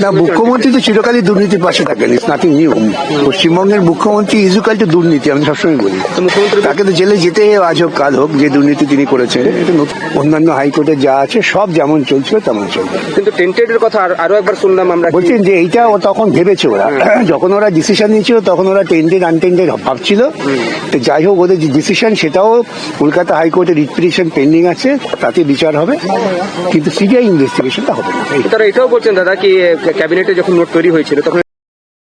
না মুখ্যমন্ত্রী তো চিরকালই দুর্নীতির পাশে থাকেন ইটস নাথিং নিউ পশ্চিমবঙ্গের মুখ্যমন্ত্রী ইজুকাল টু দুর্নীতি আমি সবসময় বলি। তাকে তো জেলে যেতে আজ হোক কাল হোক যে দুর্নীতি তিনি করেছেন অন্যান্য হাইকোর্টে যা আছে সব যেমন চলছিল তেমন চলবে। কিন্তু টেন্টেডের কথা আর- একবার শুনলাম আমরা বলছেন যে এইটা ও তখন ভেবেছে ওরা। যখন ওরা ডিসিশন নিয়েছিল তখন ওরা টেন্টেড আনটেন্টেড ভাবছিল। তো যাই হোক ওদের যে ডিসিশন সেটাও কলকাতা হাইকোর্টে রিট পিটিশন পেন্ডিং আছে তাতে বিচার হবে। কিন্তু সিবিআই ইনভেস্টিগেশনটা হবে না। তারা এটাও বলছেন দাদা কি ক্যাবিনেটে যখন নোট তৈরি হয়েছিল তখন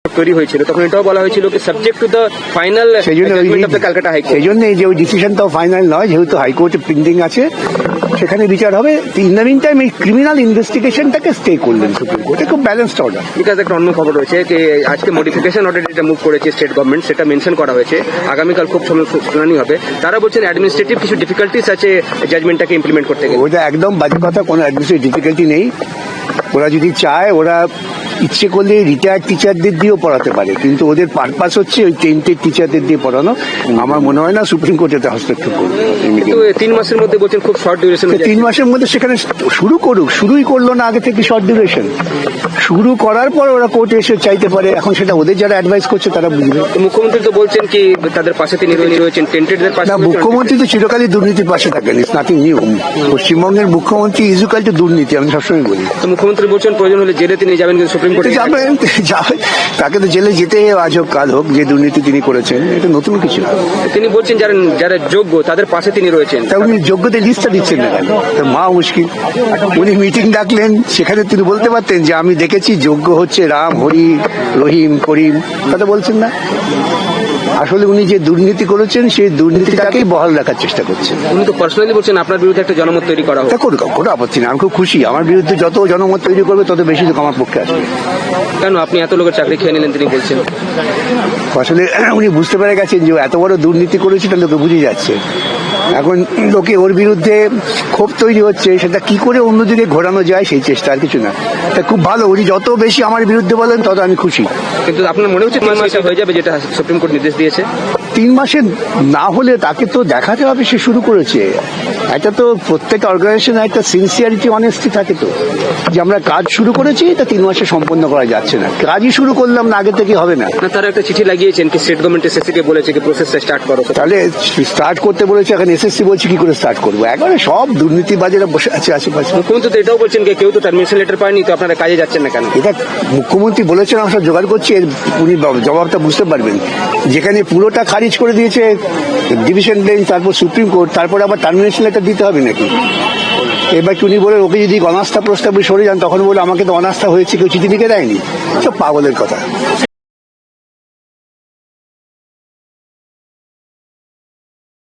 তৈরি হয়েছিল তখন এটাও বলা হয়েছিল কি subject to the final Calcutta high court সেই জন্য এই যে ওই ডিসিশনটাও ফাইনাল নয় যেহেতু হাইকোর্টে পেন্ডিং আছে সেখানে বিচার হবে। ইন দ্য মিন টাইম এই ক্রিমিনাল ইনভেস্টিগেশনটাকে স্টে করলেন সুপ্রিম কোর্টে খুব ব্যালেন্সড অর্ডার বিকজ একটা অন্য খবর রয়েছে যে আজকে মডিফিকেশন অর্ডার যেটা মুভ করেছে স্টেট গভর্নমেন্ট সেটা মেনশন করা হয়েছে। আগামীকাল খুব শুনানি হবে। তারা বলছেন অ্যাডমিনিস্ট্রেটিভ কিছু ডিফিকাল্টিস আছে জাজমেন্টটাকে ইমপ্লিমেন্ট করতে গেলে। ওটা একদম বাজে কথা কোনো অ্যাডমিনিস্ট্রেটিভ ডিফিকাল্টি নেই। ওরা যদি চায় ওরা ইচ্ছে করলে রিটায়ার্ড টিচারদের দিয়েও পড়াতে পারে কিন্তু ওদের পারপাস হচ্ছে ওই টেন্টেড টিচারদের দিয়ে পড়ানো। আমার মনে হয় না সুপ্রিম কোর্ট এতে হস্তক্ষেপ করবে। তিন মাসের মধ্যে বলছেন খুব শর্ট ডিউরেশন তিন মাসের মধ্যে সেখানে শুরু করুক শুরুই করল না আগে থেকে শর্ট ডিউরেশন শুরু করার পর ওরা কোর্টে এসে চাইতে পারে এখন সেটা ওদের যারা অ্যাডভাইস করছে তারা বুঝবে। মুখ্যমন্ত্রী তো বলছেন কি তাদের পাশে তিনি রয়েছেন টেন্টেডদের পাশে মুখ্যমন্ত্রী তো চিরকালই দুর্নীতির পাশে থাকেন ইটস নাথিং নিউ পশ্চিমবঙ্গের মুখ্যমন্ত্রী ইজুকাল টু দুর্নীতি আমি সবসময় বলি। তো মুখ্যমন্ত্রী বলছেন প্রয়োজন হলে জেলে তিনি যাবেন কিন্তু সুপ্রিম কোর্টে যাবেন যাবে তাকে তো জেলে যেতে আজ হোক কাল হোক যে দুর্নীতি তিনি করেছেন এটা নতুন কিছু। তিনি বলছেন যারা যারা যোগ্য তাদের পাশে তিনি রয়েছেন। তা উনি যোগ্যদের লিস্টটা দিচ্ছেন না কেন? তা মা মুশকিল। উনি মিটিং ডাকলেন সেখানে তিনি বলতে পারতেন যে আমি দেখেছি যোগ্য হচ্ছে রাম হরি রহিম করিম। কথা বলছেন না। আসলে উনি যে দুর্নীতি করেছেন সেই দুর্নীতিটাকেই বহাল রাখার চেষ্টা করছেন। উনি তো পার্সোনালি বলছেন আপনার বিরুদ্ধে একটা জনমত তৈরি করা হোক। কোনো কোনো আপত্তি না আমি খুব খুশি। আমার বিরুদ্ধে যত জনমত তৈরি করবে তত বেশি লোক আমার পক্ষে আসবে। কেন? আপনি এত লোকের চাকরি খেয়ে নিলেন তিনি বলছেন। আসলে উনি বুঝতে পেরে গেছেন যে এত বড় দুর্নীতি করেছে তাহলে লোকে বুঝে যাচ্ছে। এখন লোকে ওর বিরুদ্ধে ক্ষোভ তৈরি হচ্ছে সেটা কি করে অন্যদিকে ঘোরানো যায় সেই চেষ্টা আর কিছু না। তা খুব ভালো উনি যত বেশি আমার বিরুদ্ধে বলেন তত আমি খুশি। কিন্তু আপনার মনে হচ্ছে তিন মাসে হয়ে যাবে যেটা সুপ্রিম কোর্ট নির্দেশ দিয়েছে? তিন মাসে না হলে তাকে তো দেখাতে হবে সে শুরু করেছে। এটা তো প্রত্যেক অর্গানাইজেশন একটা সিনসিয়ারিটি অনেস্টি থাকে তো। যে আমরা কাজ শুরু করেছি তা তিন মাসে সম্পন্ন করা যাচ্ছে না। কাজই শুরু করলাম না আগে থেকে হবে না। তারা একটা চিঠি লাগিয়েছেন কি স্টেট গভর্নমেন্ট এসএসসি কে বলেছে কি প্রসেসটা স্টার্ট করো। তাহলে স্টার্ট করতে বলেছে এখন এসএসসি বলছি কি করে স্টার্ট করব? একবারে সব দুর্নীতিবাজেরা বসে আছে আশেপাশে। মুখ্যমন্ত্রী তো এটাও বলছেন কেউ তো টার্মিনেশন লেটার পায়নি তো আপনারা কাজে যাচ্ছেন না কেন? এটা মুখ্যমন্ত্রী বলেছেন আমরা সব জোগাড় করছি উনি জবাবটা বুঝতে পারবেন। যেখানে পুরোটা খারিজ করে দিয়েছে ডিভিশন বেঞ্চ তারপর সুপ্রিম কোর্ট তারপর আবার টার্মিনেশন লেটার দিতে হবে নাকি? এবার উনি বলে, ওকে যদি অনাস্থা প্রস্তাব সরে যান, তখন বলে আমাকে তো অনাস্থা হয়েছে, কেউ চিঠি দিকে দেয়নি? সব পাগলের কথা।